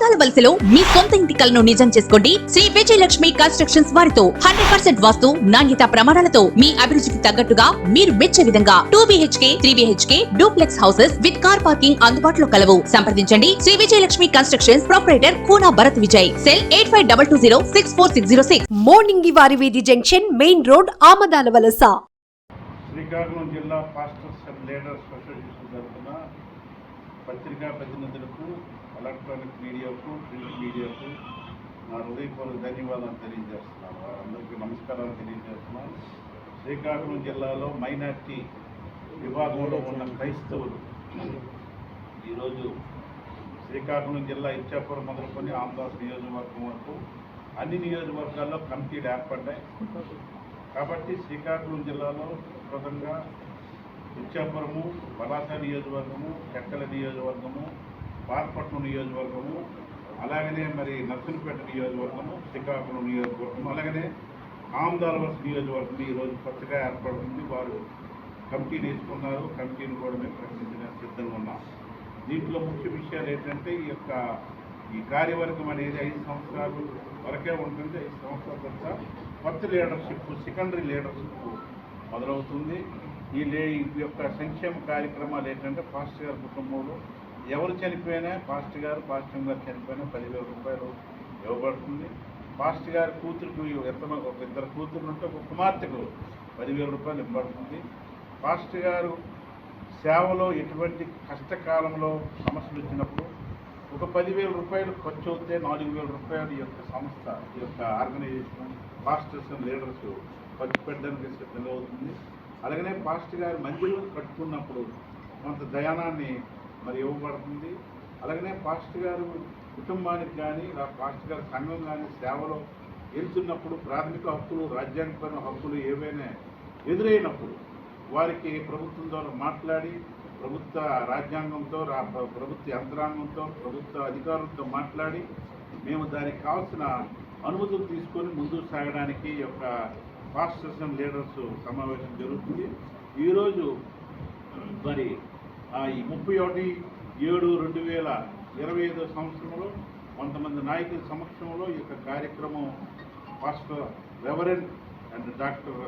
వలసలో మీ సొంత ఇంటి కలను నిజం చేసుకోండి. శ్రీ విజయలక్ష్మి కన్స్ట్రక్షన్స్ వారితో హండ్రెడ్ పర్సెంట్ వాస్తు నాణ్యత ప్రమాణాలతో మీ అభిరుచికి తగ్గట్టుగా మీరు మెచ్చే విధంగా two BHK three BHK duplex houses with car parking అందుబాటులో కలవు. సంప్రదించండి. Shri Vijayalakshmi constructions proprietor Koona Bharat Vijay. Cell eight five double two zero six four six zero six. మోర్నింగి వారి జంక్షన్ మెయిన్ రోడ్ ఆమదాల వలస. శ్రీకాకుళం జిల్లా పాస్టర్స్ అండ్ లీడర్స్ అసోసియేషన్ తరఫున పత్రికా ప్రతినిధులకు electronic మీడియాకు ప్రింట్ మీడియాకు నా హృదయపూర్వక ధన్యవాదాలు తెలియజేస్తున్నాను. వారందరికీ నమస్కారాలు తెలియజేస్తున్నాను. శ్రీకాకుళం జిల్లాలో మైనార్టీ విభాగంలో ఉన్న క్రైస్తవులు ఈరోజు శ్రీకాకుళం జిల్లా ఇచ్చాపురం మొదలుకొని ఆంధ్రాస్ నియోజకవర్గం వరకు అన్ని నియోజకవర్గాల్లో కమిటీలు ఏర్పడ్డాయి. కాబట్టి శ్రీకాకుళం జిల్లాలో ప్రధానంగా ఇచ్చాపురము పలాస నియోజకవర్గము చెక్కల నియోజకవర్గము పార్పట్నం నియోజకవర్గము అలాగనే మరి నర్సులపేట నియోజకవర్గము శ్రీకాకుళం నియోజకవర్గము అలాగనే ఆమ్దాల్వర్స్ నియోజకవర్గం ఈరోజు కొత్తగా ఏర్పడుతుంది. వారు కమిటీని వేసుకున్నారు కమిటీని కూడా మేము ప్రకటించడానికి సిద్ధంగా ఉన్నాం. దీంట్లో ముఖ్య విషయాలు ఏంటంటే ఈ యొక్క ఈ కార్యవర్గం అనేది ఐదు సంవత్సరాలు వరకే ఉంటుంది. ఐదు సంవత్సరాల తర్వాత కొత్త లీడర్షిప్ సెకండరీ లీడర్షిప్ మొదలవుతుంది. ఈ లే యొక్క సంక్షేమ కార్యక్రమాలు ఏంటంటే పాస్టర్ గారి కుటుంబంలో ఎవరు చనిపోయినా పాస్టర్ గారు పాస్టర్ గారు చనిపోయినా పదివేల రూపాయలు ఇవ్వబడుతుంది. పాస్టర్ గారి కూతురుకు ఎంతమంది ఒక ఇద్దరు కూతురు ఉంటే ఒక కుమార్తెకు పదివేల రూపాయలు ఇవ్వబడుతుంది. పాస్టర్ గారు సేవలో ఎటువంటి కష్టకాలంలో సమస్యలు వచ్చినప్పుడు ఒక పదివేల రూపాయలు ఖర్చు అవుతే నాలుగు వేల రూపాయలు ఈ యొక్క సంస్థ ఈ యొక్క ఆర్గనైజేషన్ పాస్టర్స్ లీడర్స్ ఖర్చు పెట్టడానికి సిద్ధంగా అవుతుంది. అలాగనే పాస్టర్ గారు మందిరం కట్టుకున్నప్పుడు కొంత దయానాన్ని మరి ఇవ్వబడుతుంది. అలాగనే పాస్టర్ గారు కుటుంబానికి కానీ ఆ పాస్టర్ గారి సంఘం కానీ సేవలో వెళ్తున్నప్పుడు ప్రాథమిక హక్కులు రాజ్యాంగపరమైన హక్కులు ఏవైనా ఎదురైనప్పుడు వారికి ప్రభుత్వం ద్వారా మాట్లాడి ప్రభుత్వ రాజ్యాంగంతో రా- ప్రభుత్వ యంత్రాంగంతో ప్రభుత్వ అధికారులతో మాట్లాడి మేము దానికి కావాల్సిన అనుమతులు తీసుకొని ముందుకు సాగడానికి యొక్క పాస్టర్స్ అండ్ లీడర్స్ సమావేశం జరుగుతుంది. ఈరోజు మరి ఈ ముప్పై ఒకటి ఏడు రెండు వేల ఇరవై ఐదో సంవత్సరంలో కొంతమంది నాయకుల సమక్షంలో ఈ యొక్క కార్యక్రమం pastor reverend and doctor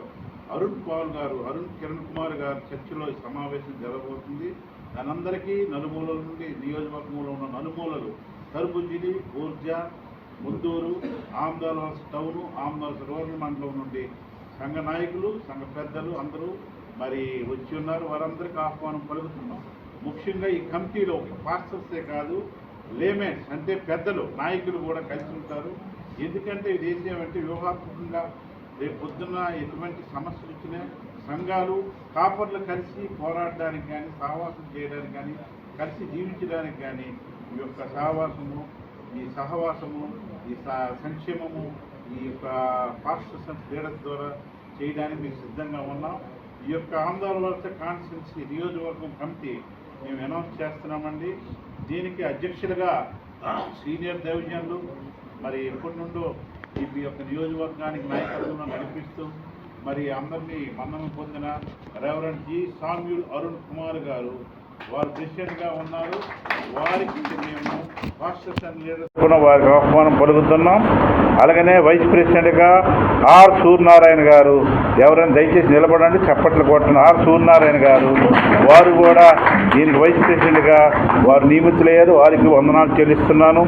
Arun Paul గారు అరుణ్ కిరణ్ కుమార్ గారు చర్చిలో ఈ సమావేశం జరగబోతుంది. దానందరికీ నలుమూలల నుండి నియోజకవర్గంలో ఉన్న నలుమూలలు తరుపుజిలి ఊర్జా ముద్దూరు ఆమ్దాల్వాస్ టౌను ఆమ్దాల్స్ రూరల్ మండలం నుండి సంఘ నాయకులు సంఘ పెద్దలు అందరూ మరి వచ్చి ఉన్నారు. వారందరికీ ఆహ్వానం పలుకుతున్నాం. ముఖ్యంగా ఈ కమిటీలో పాస్టర్సే కాదు లేమెన్స్ అంటే పెద్దలు నాయకులు కూడా కలిసి ఉంటారు. ఎందుకంటే ఇది ఏం చేయమంటే వ్యూహాత్మకంగా రేపు పొద్దున్న ఎటువంటి సమస్యలు వచ్చినా సంఘాలు కాపర్లు కలిసి పోరాడడానికి కానీ సహవాసం చేయడానికి కానీ కలిసి జీవించడానికి కానీ ఈ యొక్క సహవాసము ఈ సహవాసము ఈ స- సంక్షేమము ఈ యొక్క పాస్టర్స్ అండ్ ద్వారా చేయడానికి మేము సిద్ధంగా ఉన్నాం. ఈ యొక్క ఆందోళన కాన్స్టిట్యున్సీ నియోజకవర్గం కమిటీ మేము అనౌన్స్ చేస్తున్నామండి. దీనికి అధ్యక్షులుగా సీనియర్ దైవజనులు మరి ఎప్పటి నుండో ఈ యొక్క నియోజకవర్గానికి నాయకత్వంలో నడిపిస్తూ మరి అందరినీ మన్ననం పొందిన reverend G. Samuel Arun Kumar గారు వారు ప్రెసిడెంట్గా ఉన్నారు. వారికి మేము వారికి ఆహ్వానం పలుకుతున్నాం. అలాగనే వైస్ ప్రెసిడెంట్గా ఆర్ సూర్యనారాయణ గారు ఎవరైనా దయచేసి నిలబడండి చప్పట్లు కొట్టిన ఆర్ సూర్యనారాయణ గారు వారు కూడా దీనికి వైస్ ప్రెసిడెంట్గా వారు నియమితులయ్యారు. వారికి వందనాలు చెల్లిస్తున్నాను.